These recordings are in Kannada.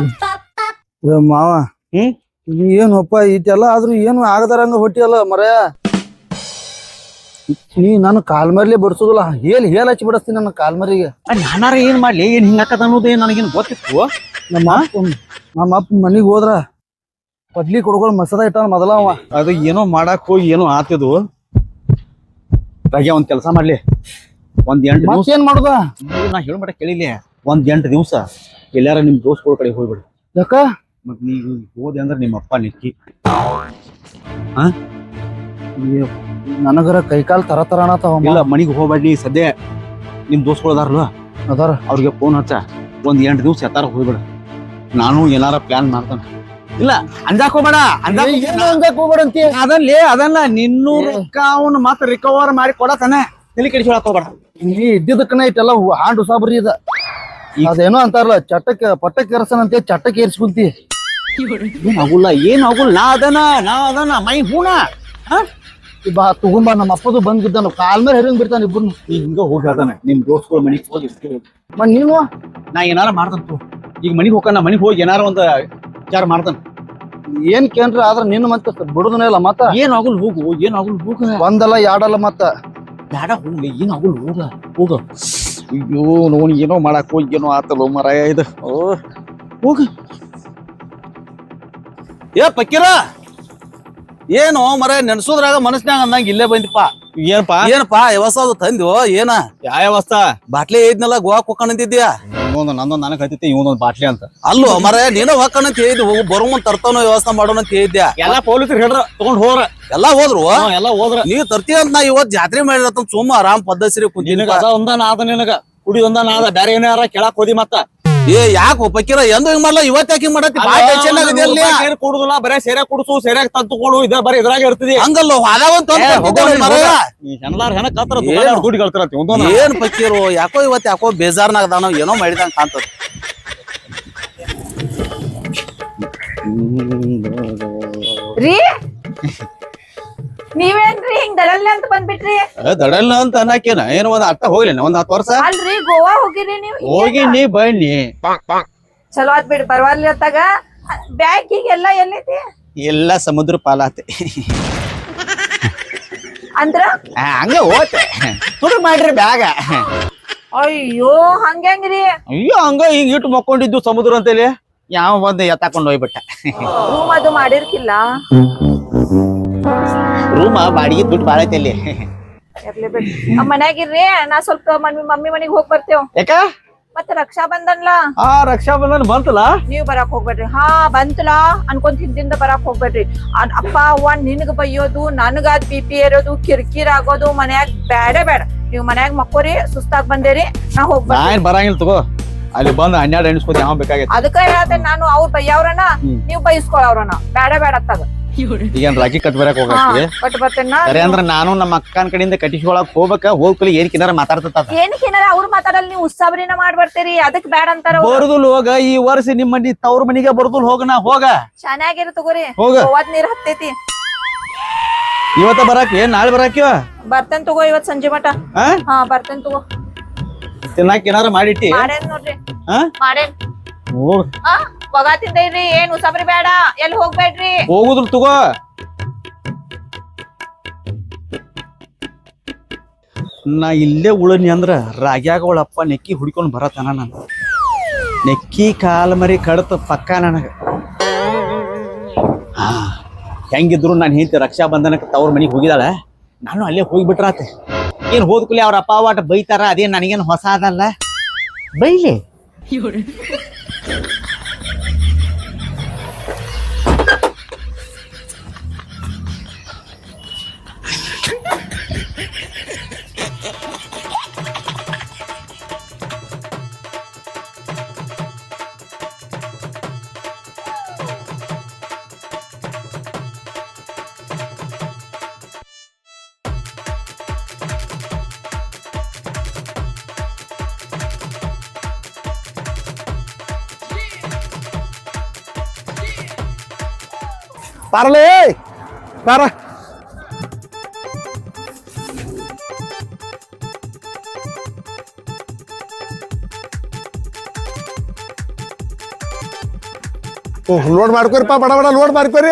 ಏ ಮಾವ. ಹ್ಮ್? ಏನಪ್ಪ ಇಟ್ಟೆಲ್ಲ ಆದ್ರೂ ಏನು ಆಗದಾರಂಗ ಹೊಟ್ಟಿಯಲ್ಲ ಮರ? ನೀ ನನ್ನ ಕಾಲ್ ಮರ್ಲೆ ಬಡ್ಸೋದಿಲ್ಲ. ಹೇಲ್ ಹೇಲ್ ಹಚ್ಚಿ ಬಿಡಿಸ್ತೀನಿ ನನ್ನ ಕಾಲ್ ಮರಿಗೆ ನಾನಾರ ಏನ್ ಮಾಡ್ಲಿ? ಏನ್ ಹಿಂಗಾಕದ ಅನ್ನೋದು ಏನ್ ನನಗೇನ್ ಗೊತ್ತಿತ್ತು. ನಮ್ಮ ನಮ್ಮ ಅಪ್ಪ ಮನಿಗ್ ಹೋದ್ರ ಪಡ್ಲಿ ಕೊಡ್ಕೊಳ್ ಮಸದ ಇಟ್ಟ ಮೊದಲ ಅವ. ಅದು ಏನೋ ಮಾಡಕ್ ಹೋಗಿ ಏನೋ ಆತಿದು. ಹಾಗೆ ಒಂದ್ ಕೆಲಸ ಮಾಡ್ಲಿ. ಒಂದ್ ಎಂಟು ದಿವಸ ಮತ್ತೇನ್ ಮಾಡುದ? ನಾ ಹೇಳ್ಬಿಟ್ಟ ಕೇಳಿಲಿ ಒಂದ್ ಎಂಟು ದಿವಸ. ಎಲ್ಲಾರ ನಿಮ್ ದೋಸ್ಗಳ ಕಡೆ ಹೋಗ್ಬಿಡು. ಯಾಕ? ಮತ್ ನೀವು ಹೋದೆ ಅಂದ್ರೆ ನಿಮ್ಮ ಅಪ್ಪ ನಿಕ್ಕಿ. ಆ? ನನಗರ ಕೈಕಾಲ್ ತರ ತರ ಇಲ್ಲ ಮನಿಗ್ ಹೋಗ್ಬೇಡಿ ಸದ್ಯ. ನಿಮ್ ದೋಸ್ಗಳು ಅದಾರಲ್ಲ ಅದಾರ. ಅವ್ರಿಗೆ ಫೋನ್ ಹಚ್ಚ. ಒಂದ್ ಎಂಟು ದಿವಸ ಎತ್ತಾರ ಹೋಗ್ಬೇಡ. ನಾನು ಏನಾರ ಪ್ಲಾನ್ ಮಾಡ್ತಾನೆ. ಇಲ್ಲ ಅಂಜಾಕ್ ಹೋಗ್ಬೇಡ ಅಂಜಾಕ್ ಹೋಗ್ಬೇಡ. ಅಂತೀಯ? ಅದನ್ಲೇ ಅದನ್ನ ನಿನ್ನೂ ರೊಕ್ಕ ಅವನು ಮತ್ತೆ ರಿಕವರ್ ಮಾಡಿ ಕೊಡತಾನೆ ತಲೆ ಕೆಡಿಸ್ಕೊಳಕ್ ಹೋಗ್ಬೇಡ. ನೀ ಇದ್ದಿದ್ದಕ್ಕನ ಇಟ್ಟೆಲ್ಲ ಹಾಂಡ್ ಉಸಾಬರಿ ಇದ ಅದೇನೋ ಅಂತಾರಲ್ಲ ಚಟಕ್ಕೆ ಪಟ್ಟಕ್ಕೆ ಏರ್ಸನ ಅಂತ ಚಟ್ಟಕ್ಕೆ ಏರ್ಸ್ಕೊಂತಿ. ಏನ್ ಆಗುಲ್ಲ ಏನ್ ಆಗುಲ್ಲ ನಾ ಅದನ ನಾ ಅದನ ಮೈ ಹೂಣ. ಬಾ ತಗೊಂಬ ನಮ್ಮ ಅಪ್ಪದು ಬಂದ್ಬಿದ್ದಾನ ಕಾಲ್ ಮೇಲೆ ಹೆರಿಂಗ್ ಬಿಡ್ತಾನೆ ಇಬ್ಬರು ನೀ ಹಿಂಗ ಹೋಗಿ ಹೇಳ್ತಾನೆ ನಿಮ್ ಮನೆಗೆ ಮನಿಗ್ ಹೋಗಿ ಮನ್ ನೀನು? ನಾ ಏನಾರ ಮಾಡ್ತಂತು ಈಗ ಮನಿಗ್ ಹೋಗ್ತಾನ ಮನಿಗ್ ಹೋಗಿ ಏನಾರ ಒಂದ್ ವಿಚಾರ ಮಾಡ್ತಾನ. ಏನ್ ಕೇಂದ್ರ ಆದ್ರೆ ನಿನ್ನ ಮತ್ತೆ ಬಿಡುದನೇ ಇಲ್ಲ ಮತ್ತ? ಏನ್ ಆಗುಲ್ ಹೋಗು ಏನ್ ಆಗುಲ್ ಹೋಗ. ಒಂದಲ್ಲ ಯಾಡಲ್ಲ ಮತ್ತ? ಬೇಡ ಹೋಗ್ಲಿ ಏನ್ ಆಗುಲ್ ಹೋಗ ಹೋಗ. ಅಯ್ಯೋ ನೋನ್ ಏನೋ ಮಾಡಕ್ ಹೋಗಿ ಏನೋ ಆತಲ್ಲ ಮರಾಯ ಇದು. ಓ ಹೋಗ. ಏ ಪಕ್ಕಿರ ಏನು ಮರ ನೆನ್ಸೋದ್ರಾಗ ಮನಸ್ನ್ಯಾಗ ಅಂದಂಗ ಇಲ್ಲೇ ಬಂದಿಪ್ಪ ಏನಪ್ಪ? ಏನಪ್ಪಾ ಯಾವಸಾದು ತಂದ್ಯೋ ಏನ? ಯಾವ ಯಾವಸ್ತಾ ಬಾಟ್ಲಿ ಐದ್ನಲ್ಲ ಗೋವಾ ಹೋಗ್ಕಣಂತಿದ್ಯಾ ಇನ್ನೊಂದು ನಂದೊಂದು ನನಗೆ ಹತ್ತಿತ್ತು ಇವನೊಂದು ಬಾಟ್ಲಿ ಅಂತ. ಅಲ್ಲೋ ಮರ ನೀನು ಹಾಕೋಣ ಕೇಳಿದ್ದು ಹೋಗಿ ಬರೋ ಮುಂದ್ ತರ್ತಾನೋ ವ್ಯವಸ್ಥೆ ಮಾಡೋಣ ಅಂತ ಎಲ್ಲ ಎಲ್ಲಾ ಪೊಲೀಸರು ಹೇಳ್ರ ತಗೊಂಡ್ ಹೋದ್ರ ಎಲ್ಲ ಹೋದ್ರು? ಎಲ್ಲ ಹೋದ್ರ. ನೀವ್ ತರ್ತೀಯ ಅಂತ ನಾ ಇವತ್ ಜಾತ್ರೆ ಮಾಡಿರತ್ತ ಸುಮ್ಮ ಆರಾಮ್ ಪದ್ಧತಿ ನಿನಗ ಕುಂತಿನ ಅದ ಒಂದ ನಾದ ನಿನಗ ಕುಡಿ ಒಂದ ನಾದ ಬೇರೆ ಏನಾರ ಕೆಳಕ್ ಹೋದಿ ಮತ್ತ. ಏ ಯಾಕೆ ಒಪ್ಪಕ್ಕಿರ ಎಂದು ಹಿಂಗ್ ಮಾಡ್ಲಾ? ಇವತ್ತ ಯಾಕೆ ಹಿಂಗ್ ಮಾಡತ್ತಿ. ಬಾಳ ಟೆನ್ಷನ್ ಆಗಿದೆ ಅಲ್ಲಿ ಸೇರಿ ಕುಡುದಿಲ್ಲ ಬರೇ ಸೇರೆ ಕುಡಿಸು ಸೇರೆ ತಂದುಕೊಂಡು ಇದ ಬರೀ ಇದ್ರಾಗ ಇರ್ತಿದಿ. ಹಂಗಲ್ಲ ಅದಾಗ ಹೆಣ್ಲಾರ್ ಹೆಣ ಕತ್ರ ಏನು? ದುಡ್ಡು ಕಳ್ತಿರತ್ತಿ ಒಂದೊಂದು ಏನ್ ಪಕ್ಕಿರು? ಯಾಕೋ ಇವತ್ ಯಾಕೋ ಬೇಜಾರ್ನಾಗ ಅದಾನೋ ಏನೋ ಮಾಡಿದಂಗ ಕಾಣ್ತದ. ರೀ ನೀವೇನ್ರಿ ಹಿಂಗ್ ದಡಲ್ನ ಅಂತ ಬಂದ್ಬಿಟ್ರಿ? ದಡಲ್ ಅಂತ ಅನ್ನಕೇನ ಏನು ಒಂದ್ ಅಟ್ಟ ಹೋಗ್ಲಿ ಒಂದ್ ಹತ್ತು ವರ್ಷ? ಅಲ್ರಿ ಗೋವಾ ಹೋಗಿರಿ ನೀವು ಹೋಗಿನಿ ಬನ್ನಿ. ಚಲೋ ಆತ್ ಬಿಡಿ ಪರವಾಗಿಲ್ಲ ಅತ್ತಾಗ ಬ್ಯಾಗ್ ಎಲ್ಲ ಎಲ್ಲೈತಿ ಎಲ್ಲ ಸಮುದ್ರ ಪಾಲಾತೆ. ಅಂದ್ರ? ಹಂಗ ಹೋತೆ. ತುಡು ಮಾಡ್ರಿ ಬ್ಯಾಗ. ಅಯ್ಯೋ ಹಂಗ್ರಿ? ಅಯ್ಯೋ ಹಂಗ ಹಿಂಗ್ ಇಟ್ಟು ಮಕ್ಕೊಂಡಿದ್ದು ಸಮುದ್ರ ಅಂತೇಳಿ. ಯಾವ ಬಂದು ಎತ್ತಾಕೊಂಡು ಹೋಗ್ಬಿಟ್ಟ. ಅದು ಮಾಡಿರ್ಕಿಲ್ಲ. ರೂಮ ಬಾಡಿಗೆ ದುಡ್ಡು ಬಾಳ ಐತೆ ಅಲ್ಲಿ. ಮನ್ಯಾಗಿರ್ರಿ ನಾ ಸ್ವಲ್ಪ ಮಮ್ಮಿ ಮಮ್ಮಿ ಮನೆಗೆ ಹೋಗ್ ಬರ್ತೇವ್. ಮತ್ತೆ ಮತ್ತ ರಕ್ಷಾ ಬಂಧನ್ಲ ಆ ರಕ್ಷಾ ಬಂಧನ್ ಬಂತಲ್ಲ ನೀವ್ ಬರಾಕ್ ಹೋಗ್ಬೇಡ್ರಿ. ಹಾ ಬಂತಲಾ. ಅನ್ಕೊಂತ ಹಿಂದಿಂದ ಬರಾಕ್ ಹೋಗ್ಬೇಡ್ರಿ. ಅಪ್ಪ ಅವ್ವ ನಿನಗ ಬೈಯೋದು ನನಗ ಅದ್ ಬಿ ಪಿ ಇರೋದು ಕಿರ್ಕಿರ್ ಆಗೋದು ಮನ್ಯಾಗ ಬೇಡ ಬೇಡ ನೀವ್ ಮನ್ಯಾಗ ಮಕ್ಕೋರಿ ಸುಸ್ತಾಗ್ ಬಂದೇರಿ ನಾ ಹೋಗ್ಬೇಡ ಬರಂಗಿಲ್ಲ ತಗೋ. ಅಲ್ಲಿ ಬಂದು ಹನ್ನೆರಡು ಎಣಿಸ್ಕೋತಿ ಯಾವ ಬೇಕಾಗೈತಿ. ಅದಕ್ಕ ಹೇಳ್ತೇನೆ ನಾನು ಅವ್ರ ಬೈಯವ್ರನ ನೀವು ಬೈಸ್ಕೊಳವ್ರನ ಬೇಡ ಬೇಡ ಅತ್ತಾಗ ಈಗೇನ್ ರಾಜಿ ಕಟ್ ಬರಕ್ ಹೋಗಕ್ಕೆ ಬಟ್ ಬರ್ತೇನ ಸರಿ ಅಂದ್ರ ನಾನು ನಮ್ಮ ಅಕ್ಕನ ಕಡೆಯಿಂದ ಕಟ್ಟಿಸ್ಕೊಳಕ್ ಹೋಗ್ಬೇಕ ಹೋಗ್ಲಿ ಏನ್ ಕಿನಾರ ಮಾತಾಡ್ತದ ಏನಕ್ಕೆ ಏನಾರ ಅವ್ರ ಮಾತಾಡಲ್ ನೀವು ಉತ್ಸಾಹನ ಮಾಡ್ಬರ್ತೀರಿ? ಅದಕ್ ಬೇಡ ಅಂತಾರ. ಬರುದುಲ್ ಹೋಗ ಈ ವರ್ಷ ನಿಮ್ಮ ಮನಿ ತವ್ರ ಮನಿಗೆ ಬರುದುಲ್ ಹೋಗ ನಾ ಹೋಗ. ಚೆನ್ನಾಗಿರ ತಗೋರಿ. ನೀರ್ ಹತ್ತೈತಿ. ಇವತ್ತ ಬರಾಕಿ ನಾಳೆ ಬರಾಕಿವ ಬರ್ತೇನ್ ತಗೋ ಇವತ್ ಸಂಜೆ ಮಟ. ಹಾ ಬರ್ತೇನ್ ತಗೋ. ತಿನ್ನಾಕ ಏನಾರ ಮಾಡಿಟ್ಟಿ? ಮಾಡೇನ್ ನೋಡ್ರಿ. ಹಾ ಮಾಡೇನ್. ಹೋಗ. ಹಾ ತಿಂದೈರಿ ಏನ್ ಉಸಾಬ್ರಿ ಬೇಡ, ಎಲ್ಲಿ ಹೋಗ್ಬೇಡ್ರಿ? ಹೋಗುದ್ರು ತಗೋ. ನಾ ಇಲ್ಲೇ ಉಳನಿ ಅಂದ್ರ ರಾಗ್ಯಾಗ ಅವಳಪ್ಪ ನೆಕ್ಕಿ ಹುಡ್ಕೊಂಡ್ ಬರತನ ನಾನು. ನೆಕ್ಕಿ ಕಾಲ ಮರಿ ಕಡತ ಪಕ್ಕ ನನಗ. ಹೆಂಗಿದ್ರು ನಾನು ಹೆಂಡತಿ ರಕ್ಷಾ ಬಂಧನಕ್ಕೆ ತವ್ರ ಮನೆಗೆ ಹೋಗಿದಾಳೆ. ನಾನು ಅಲ್ಲೇ ಹೋಗ್ಬಿಟ್ರಾತೆ. ಏನ್ ಹೋದ್ಕೂಲಿ ಅವ್ರ ಅಪ್ಪ ಬೈತಾರ, ಅದೇ ನನಗೇನು ಹೊಸ ಅದಲ್ಲ. ಬೈಲಿ. ಬಾರಲೇ ಓಹ್ ಲೋಡ್ ಮಾಡ್ಕೊರಿಪ್ಪ ಬಡ ಬಡ ಲೋಡ್ ಮಾಡ್ಕೊರಿ.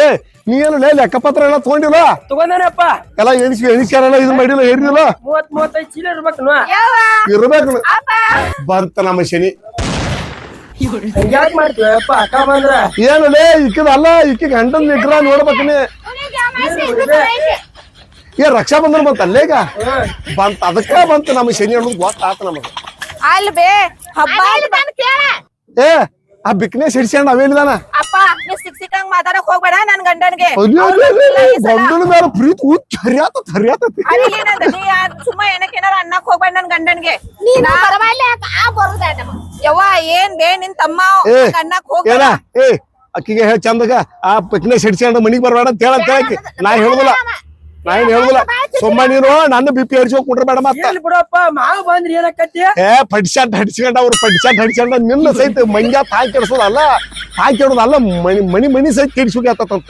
ಏ ನೀ ಏನು ಲೇ ಲೆಕ್ಕಪತ್ರ ಎಲ್ಲ ತಗೊಂಡಿಲ್ಲ? ತಗೊಂಡೇನಪ್ಪ? ಎಲ್ಲ ಎಣಿಸಿ ಎಣಿಸ್ಯಾರಲ್ಲ ಇದನ್ನ ಮಾಡಿಲ್ಲ ಏನಿಲ್ಲ? ಮೂವತ್ ಮೂವತ್ತೈದು ಚೀಲ ಇರ್ಬೇಕು ಇರ್ಬೇಕು ಬರ್ತ ನಮ್ಮ ಶನಿ. ಯಾಕೆ ಮಾಡ್ತೀವಪ್ಪ ಅಕ್ಕ ಬಂದ್ರ? ಏನು ಲೇ ಇಕ್ಕದ ಅಲ್ಲ ಇಕ್ಕಿ ಗಂಟನ್ ಇಟ್ರ ನೋಡ್ಬೇಕನೆ. ಏ ರಕ್ಷಾ ಬಂಧನ ಬಂತ ಅಲ್ಲೇಗ ಬಂತ ಅದಕ್ಕ ಬಂತ ನಮ್ಮ ಶನಿ ಅನ್ನೋದು ಗೊತ್ತಾತ ನಮಗ. ಅಲ್ ಬೇ ಹಬ್ಬ ಏ ಆ ಬಿಕ್ನೆಸ್ ಸಿಡ್ಸ್ಯಾಂಡ ಅವೇಲಿದಾನ ಅಪ್ಪ ನೀ ಸಿಕ್ ಸಿಕ್ಕಂಗ್ ಮಾತಾಡಕ್ ಹೋಗ್ಬೇಡ ನನ್ ಗಂಡನ್ಗೆ. ಗಂಡನ ಮೇಲೆ ಪ್ರೀತಿ ಹುಚ್ಚ ಹರಿಯಾತ ಹರಿಯಾತತಿ ಸುಮ್ಮ ಏನಕ್ಕೆ ಏನಾರ ಅನ್ನಕ್ ಹೋಗ್ಬೇಡ ನನ್ ಗಂಡನ್ಗೆ. ಯವ್ವ ಏನ್ ಬೇ ನಿನ್ ತಮ್ಮ ಅನ್ನಕ್ ಹೋಗ್ಬೇಡ. ಏ ಅಕ್ಕಿಗೆ ಹೇಳ ಚಂದಗ ಆ ಬಿಕನೆ ಸಿಡ್ಸ್ಯಾಂಡ ಮನಿಗ್ ಬರ್ಬೇಡ ಅಂತ ಹೇಳಂತ ಹೇಳಕಿ ನಾ ಹೇಳುದಿಲ್ಲ. ನಾ ಏನ್ ಹೇಳುದಿಲ್ಲ? ಸುಮ್ಮ ನೀನು ನನ್ನ ಬಿ ಪಿ ಹರಿಸ್ಕೊ ಕುಂಡ್ರ ಬೇಡ ಮತ್ತ ಎಲ್ಲಿ ಬಿಡಪ್ಪ ಮಾವ ಬಂದ್ರಿ ಏನಕ್ಕತ್ತಿ? ಏ ಪಡಿಸ್ಯಾಂಟ್ ಹಡಿಸ್ಕೊಂಡ ಅವ್ರು ಪಡಿಸ್ಯಾಂಟ್ ಹಡಿಸ್ಕೊಂಡ ನಿನ್ನ ಸಹಿತ ಮಂಜ ತಾಯಿ ಕೆಡ್ಸೋದಲ್ಲ ತಾಯಿ ಕೆಡೋದಲ್ಲ ಮನಿ ಮನಿ ಮನಿ ಸಹಿತ ಕೆಡಿಸ್ಬೇಕಾತಂತ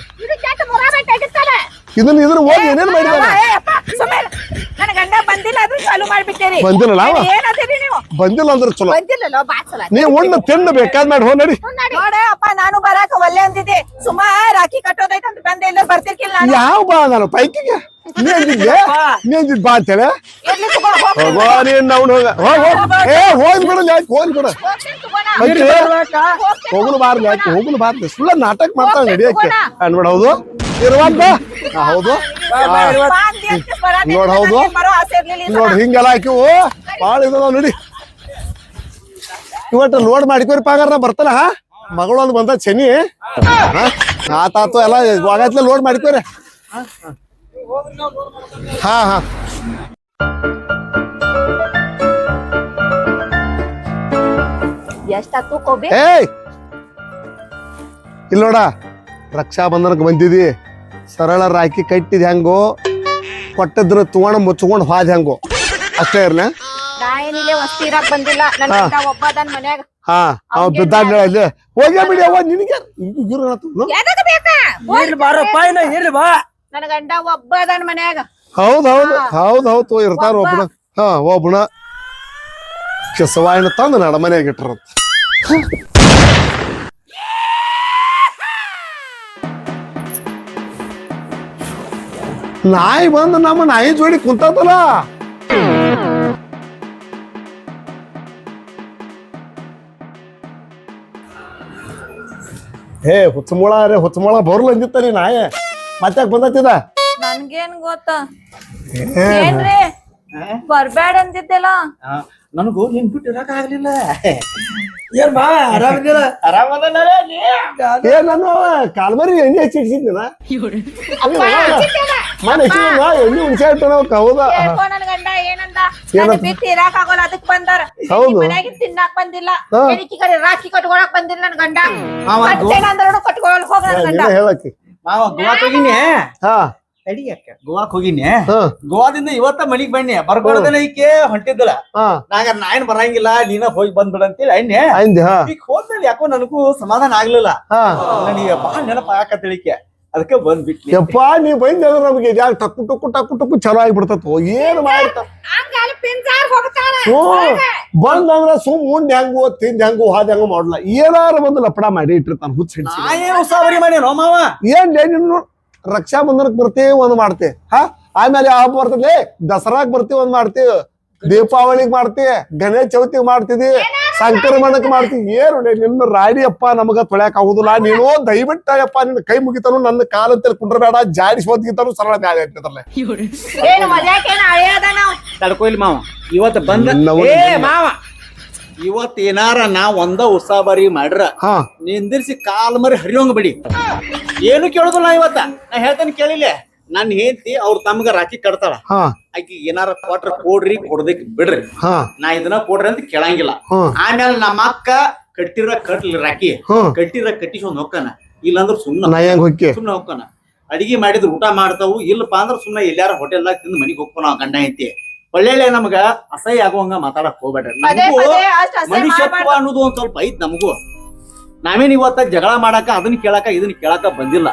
ಇದನ್ನ ಇದ್ರ ಓದಿ ಏನೇನ್ ಸುಮ್ನೆ ಇರು. ಗಂಡ ಬಂದಿಲ್ಲ ಅದ್ರ ಚಾಲು ಮಾಡ್ಬಿಟ್ಟೇರಿ? ಏನಂತೀರಿ ನೀವು? ಬಂದಿಲ್ಲ ಅಂದ್ರೆ ಚಲೋ. ಬಾಚಲ ನೀ ಉಣ್ಣ ತಿಂದು ಬೇಕಾದ್ ಮಾಡಿ ಹೋ ನಡಿ. ನೋಡ ಅಪ್ಪ ನಾನು ಬರಾಕ ಒಲ್ಲೆ ಅಂದಿದ್ದೆ. ಸುಮ್ಮ ರಾಖಿ ಕಟ್ಟೋದೈತೆ ಅಂತ ಬಂದೆ ಇಲ್ಲ ಬರ್ತಿರ್ಕಿಲ್ಲ ನಾನು. ಯಾವ ಬಾ ನಾನು ಪೈಕಿಗೆ? ನೀ ಅಂದಿದ್ದೆ ನೀ ಅಂದಿದ್ ಬಾ ಅಂತೇಳಿ? ಹೋಗೋ ನೀನ್ ನಾವು ಹೋಗ. ಹೋಗ್ ಹೋಗ್. ಏ ಹೋಗಿ ಬಿಡು ಯಾಕೆ ಹೋಗಿ ಬಿಡು. ಹೋಗ್ತೀನಿ ತಗೋಣ. ಪೈಕಿ ಬರ್ಬೇಕಾ? ಹೋಗುನು ಬಾರ್ಲಿ ಯಾಕೆ? ಹೋಗುನು ಬಾರ್ಲಿ. ಸುಳ್ಳ ನಾಟಕ ಮಾಡ್ತಾವ ನಡಿಯಕ್ಕೆ. ಅನ್ಬೇಡ ಹೌದು? ಇರುವಂತ? ಹೌದು? ನೋಡ್ ಹೌದು? ಹಿಂಗೆಲ್ಲ ಹಾಕಿವು ಬಾಳ ಇದಾವ ನೋಡಿ. ಇವತ್ತು ಲೋಡ್ ಮಾಡಿಕೋರಿ ಪಾಗಾರ ಬರ್ತಾನ ಹಾ? ಮಗಳು ಒಂದು ಬಂದ ಚನಿ ಹಾ? ಆತಾತು ಎಲ್ಲ ಆಗತ್ಲೆ ಲೋಡ್ ಮಾಡಿಕೋರಿ. ಹಾ ಹಾ. ಎಷ್ಟಾತು ಕೋಬಿ ಏಯ್! ಇಲ್ಲ ನೋಡ ರಕ್ಷಾ ಬಂಧನಕ್ಕೆ ಬಂದಿದಿ. ಸರಳ ರಾಕಿ ಕಟ್ಟಿದ್ ಹೆಂಗೋ ಕೊಟ್ಟದ್ರ ತಗೊಂಡ್ ಮುಚ್ಕೊಂಡ್ ಹಾದ್ ಹೆಂಗೋ. ಅಷ್ಟೇ ಇರ್ಲ? ನಾ ಏನಿಲ್ಲ ವಸ್ತಿ ಇರಾಕ್ ಬಂದಿಲ್ಲ ನನ್ ಗಂಡ ಒಬ್ಬ ಅದನ್ ಮನ್ಯಾಗ. ಹಾ ಅವ ಬಿದ್ದಾಗ ಇಲ್ಲಿ ಹೋಗ್ಯಾ ಬಿಡಿ ಅವ್ವ ನಿನಗೆ ಇರು ಎದಕ್ ಬೇಕಾ? ಇರ್ಲಿ ಬಾರಪ್ಪ ಇನ್ನ ಇರ್ಲಿ ಬಾ. ನನ್ ಗಂಡ ಒಬ್ಬ ಅದನ್ ಮನ್ಯಾಗ. ಹೌದ್ ಹೌದು ಹೌದ್ ಹೌದು ಇರ್ತಾರ ಒಬ್ಬನ ಹಾ ಒಬ್ಬನ ತಂದು ನಡ ಮನೆಯಾಗ ಇಟ್ಟಿರತ್ ನಾಯಿ ಬಂದು ನಮ್ಮ ನಾಯಿ ಜೋಡಿ ಕುಂತದಲ್ಲ. ಹೇ ಹುಚ್ಚಮುಳ ರೇ ಹುಚ್ಚಮುಳ ಬರ್ಲ ಅಂದಿತ್ತ ನೀ ನಾಯಿ. ಮತ್ತೆ ಬಂದತ್ತಿದ? ನನ್ಗೇನ್ ಗೊತ್ತ? ಏನ್ರಿ? ಬರ್ಬ್ಯಾಡ ಅಂತಿದ್ದೆಲ್ಲ ನನಗೂ ನಿನ್ ಬಿಟ್ಟು ಇರಕ್ ಆಗ್ಲಿಲ್ಲ. ಏನ್ ಬಾ ಆರಾಮಿದ್ದೀರ ಏ ನಾನು ಕಾಲ್ಮರಿ ಎಣ್ಣೆ ಹಚ್ಚಿ ಇಡ್ಸಿದ್ನ ಮನೆ ಹಚ್ಚಿದ್ನ ಎಣ್ಣೆ ಹುಣ್ಸೆ ಇಟ್ಟು ನಾವು ಹೌದಾ ಹೇಳ್ಕೊ ನನ್ ಗಂಡ ಏನಂದ? ಏನಂತ? ನನ್ ಬಿಟ್ಟು ಇರಾಕ್ ಆಗೋಲ್ಲ ಅದಕ್ ಬಂದಾರ ಹೌದು. ಮನ್ಯಾಗ ತಿನ್ನಾಕ್ ಬಂದಿಲ್ಲ. ಎಣಿಕಿ ಕಡೆ ರಾಖಿ ಕಟ್ಕೊಳಕ್ ಬಂದಿಲ್ಲ ನನ್ ಗಂಡ. ಅವ ಕಟ್ಟೇನ ಅಂದ್ರೂ ಕಟ್ಕೊಳಕ್ ಹೋಗ ನನ್ ಗಂಡ. ನೀನೇ ಹೇಳಕ್ಕಿ. ಮಾವ ಗೋವಾಕ್ ಹೋಗಿನಿ ಹಾ. ತಡಿ ಅಕ್ಕ ಗೋವಾಕ್ ಹೋಗಿನಿ ಗೋವಾದಿಂದ ಇವತ್ತ ಮನಿಗ್ ಬನ್ನಿ. ಬರ್ಕೊಳದನ ಈಕೆ ಹೊಂಟಿದ್ದಲ್ಲ ನಾಗ ನಾಯನ್ ಬರಂಗಿಲ್ಲ ನೀನ ಹೋಗಿ ಬಂದ್ಬಿಡ ಅಂತೇಳಿ ಅಣ್ಣೆ? ಅಂದೆ ಹಾ. ಈಗ ಹೋದ್ಮೇಲೆ ಯಾಕೋ ನನಗೂ ಸಮಾಧಾನ ಆಗ್ಲಿಲ್ಲ. ಹಾ. ನನಗೆ ಬಹಳ ನೆನಪ ಆಕತ್ತಳಿಕೆ ಅದಕ್ಕೆ ಬಂದ್ಬಿಟ್ಟು ಯಪ್ಪ ನೀ ಬಂದ ನಮ್ಗೆ ಯಾಕೆ ಟಕ್ಕು ಟಕ್ಕು ಟಕ್ಕು ಟಕ್ಕು ಚಲೋ ಆಗಿಬಿಡ್ತತ್ತು ಏನ್ ಮಾಡ್ತಾರೆ ಹ್ಮ್ ಬಂದಂದ್ರ ಸುಮ್ ಉಂಡ್ ಹೆಂಗು ತಿಂದ್ ಹೆಂಗು ಹಾದ್ ಹೆಂಗು ಮಾಡ್ಲ. ಏನಾರ ಬಂದು ಲಪಡ ಮಾಡಿ ಇಟ್ಟಿರ್ತಾನ ಹುಚ್ಚ ಹಿಡ್ಸಿ ಏನ್ ಉಸಾವರಿ ಮಾಡ್ಯಾನೋ ಮಾವ? ಏನ್ ನೀನು? ರಕ್ಷಾ ಬಂಧನಕ್ ಬರ್ತೀವಿ ಒಂದ್ ಮಾಡ್ತೇವೆ ಹಾ? ಆಮೇಲೆ ಯಾವ ಹಬ್ಬ ಬರ್ತದೆ ದಸರಾಕ್ ಬರ್ತೀವಿ ಒಂದ್ ಮಾಡ್ತೀವಿ. ದೀಪಾವಳಿಗ್ ಮಾಡ್ತಿ ಗಣೇಶ ಚೌತಿಗ್ ಮಾಡ್ತಿದಿ ಸಂಕ್ರಮಣಕ್ ಮಾಡ್ತಿ ಏನು ನಿನ್ನ ರಾಡಿ ಅಪ್ಪ ನಮಗ ತೊಳ್ಯಾಕ ಆಗುದಿಲ್ಲ. ನೀನು ದಯವಿಟ್ಟಯಪ್ಪ ನಿನ್ನ ಕೈ ಮುಗಿತಾನು ನನ್ನ ಕಾಲಂತಲ್ಲಿ ಕುಂಡ್ರಬೇಡ ಜಾರಿಸಿ ಹೊತ್ತಿಗಿತಾನು ಸರಳ ಮ್ಯಾಲೆ ಇಟ್ಟಿದ್ರಲ್ಲ ಮಾವ. ಇವತ್ತು ಬಂದ ಏ ಮಾವ. ಇವತ್ ಏನಾರ ನಾ ಒಂದ ಉಸಾಬರಿ ಮಾಡ್ರ. ಹಾ. ನಿಂದಿರ್ಸಿ ಕಾಲ್ ಮರಿ ಹರಿಯೋಂಗ್ ಬಿಡಿ. ಏನು ಕೇಳುದಿಲ್ಲ ನಾ ಇವತ್ತ? ನಾ ಹೇಳ್ತೇನೆ ಕೇಳಿಲ್ಲ ನನ್ ಹೆಂಡತಿ ಅವ್ರ ತಮ್ಗ ರಾಖಿ ಕಟ್ತಾಳ. ಹಾ. ಆಕಿ ಏನಾರ ಕೊಟ್ರ ಕೊಡ್ರಿ ಕೊಡ್ದಕ್ ಬಿಡ್ರಿ. ಹಾ. ನಾ ಇದನ್ನ ಕೊಡ್ರಿ ಅಂತ ಕೇಳಂಗಿಲ್ಲ. ಆಮೇಲೆ ನಮ್ಮ ಅಕ್ಕ ಕಟ್ಟಿರ ಕಟ್ಲಿ ರಾಖಿ. ಹ್ಮ್. ಕಟ್ಟಿರ ಕಟ್ಟಿಸೊಂದ್ ಹೊಕ್ಕನ. ಇಲ್ಲಾಂದ್ರ ಸುಮ್ನ ನಾ ಹೆಂಗ್ ಹೊಕ್ಕಿ? ಸುಮ್ನೆ ಹೋಗ್ತಾನ ಅಡಿಗೆ ಮಾಡಿದ್ರ ಊಟ ಮಾಡ್ತಾವು. ಇಲ್ಲಪ್ಪ ಅಂದ್ರ ಸುಮ್ನೆ ಎಲ್ಲಾರ ಹೋಟೆಲ್ದಾಗ ತಿಂದು ಮನಿಗ್ ಹೋಗ್ತಾನ ನಾವ್ ಗಂಡ ಐತಿ ಒಳ್ಳೆ ನಮಗ ಅಸಹ್ಯ ಆಗುವಂಗ ಮಾತಾಡಕ್ ಹೋಗ್ಬೇಡ್ರಿ. ಪದೇ ನಮಗೂ ಪದೇ ಅಷ್ಟ್ ಅಸಹ್ಯ ಮನುಷ್ಯತ್ವ ಮಾಡ್ಬಾರ್ದು. ಅನ್ನೋದು ಒಂದ್ ಸ್ವಲ್ಪ ಐತ್ ನಮಗೂ. ನಾವೇನ್ ಇವತ್ತ ಜಗಳ ಮಾಡಾಕ ಅದನ್ನ ಕೇಳಾಕ ಇದನ್ನ ಕೇಳಾಕ ಬಂದಿಲ್ಲ.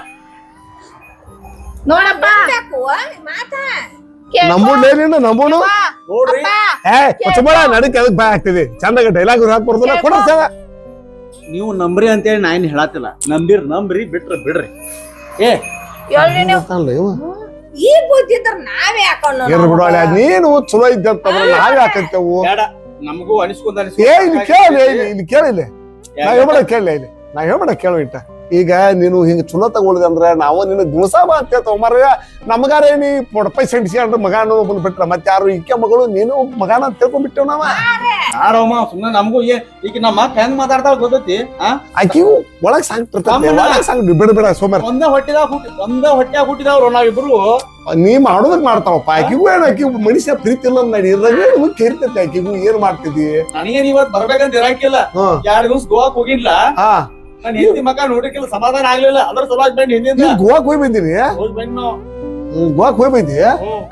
ನೋಡಪ್ಪ. ನಂಬುಡ್ಲೇ ನೀನು ನಂಬುನು ನೋಡ್ರಿ. ಏ ಕೊಚ್ಚಬೇಡ ನಡಕ್ ಅದಕ್ ಬಾಯ್ ಆಗ್ತಿದೆ ಚಂದಾಗ ಡೈಲಾಗ್ ನೀವು ನಂಬ್ರಿ ಅಂತೇಳಿ ನಾ ಏನ್ ಹೇಳತ್ತಿಲ್ಲ. ನಂಬಿರ್ ನಂಬ್ರಿ ಬಿಟ್ರ ಬಿಡ್ರಿ. ಏ. ಹೇಳ್ರಿ ನೀವು. ಇವ. ಈ ಬುದ್ಧಿ ಇದ್ರ ನಾವೇ ಹಾಕೊಂಡು ಇರ್ಲಿ ಬಿಡು ನೀನು ಚಲೋ ಇದ್ದೆ ಅಂತಂದ್ರೆ ನಾವೇ ಹಾಕಂತೇವು. ಬೇಡ ನಮಗೂ ಅನಿಸ್ಕೊಂಡ್ ಏ ಇಲ್ಲಿ ಕೇಳಿ ಇಲ್ಲಿ ಇಲ್ಲಿ ಕೇಳಿಲ್ಲ ನಾ ಹೇಳ್ಬೇಡ ಕೇಳಿಲ್ಲ ಇಲ್ಲಿ. ನಾ ಹೇಳ್ಬೇಡ ಕೇಳು ಇಟ್ಟ. ಈಗ ನೀನು ಹಿಂಗ ಚಲೋ ತಗೊಳ್ದೆ ಅಂದ್ರೆ ನಾವು ನಿನ್ನ ದಿವಸ ಬಾ ಅಂತ ತಗೊಂಬಾರ ನಮಗಾರ ನೀ ಪೊಡಪೈ ಸೆಂಡಿಸ್ಕೊಂಡ್ರೆ ಮಗ ಅನ್ನೋದು ಬಂದ್ ಬಿಟ್ರ ಮತ್ತೆ ಯಾರು ಈಕೆ ಮಗಳು ನೀನು ಮಗಾನ ಅಂತ ತಿಳ್ಕೊಂಡ್ಬಿಟ್ಟೆವ್ ನಾವ? ಯಾರಮ್ಮ ಸುಮ್ಮನೆ ನಮಗೂ ಈಗ ನಮ್ಮ ಅಕ್ಕ ಹೆಂಗ್ ಮಾತಾಡ್ತಾಳ ಗೊತ್ತೈತಿ ಆ? ಆಕಿಗೂ ಒಳಗ್ ಸಾಂಗ್ ಬಿಡ ಬಿಡ ಸೋಮಾರ ಒಂದೇ ಹೊಟ್ಟಿದಾಗ ಹುಟ್ಟಿ ಒಂದೇ ಹೊಟ್ಟ್ಯಾಗ ಹುಟ್ಟಿದವ್ರು ನಾವಿಬ್ರು. ನೀ ಮಾಡೋದಕ್ ಮಾಡ್ತಾವಪ್ಪ. ಆಕಿಗೂ ಏನ್ ಆಕಿ ಮನುಷ್ಯ ಪ್ರೀತಿ ಇಲ್ಲ ನಡಿ. ಕೇರ್ತೈತಿ ಆಕಿಗೂ ಏನ್ ಮಾಡ್ತಿದ್ದಿ? ನನಗೇನ್ ಇವತ್ ಬರ್ಬೇಕಂತ ಇರಾಕಿಲ್ಲ. ಹ್ಮ್. ದಿವಸ ದಿವ್ಸ ಗೋವಾಕ್ ಹೋಗಿಲ್ಲ ಹಾ. ನನ್ ಹೆಂಡತಿ ಮಕ್ಕ ನೋಡಿಕಿಲ್ಲ ಸಮಾಧಾನ ಆಗ್ಲಿಲ್ಲ. ಅದ್ರ ಸಲುವಾಗಿ ಬಂದ್ ಹಿಂದಿಂದ. ನೀನ್ ಗೋವಾಕ್ ಹೋಗಿ ಬಂದಿನಿ? ಹೋಗಿ ಬಂದ್ ನಾವು. ಹ್ಮ್, ಗೋವಾಕ್ ಹೋಗಿ ಬಂದಿ.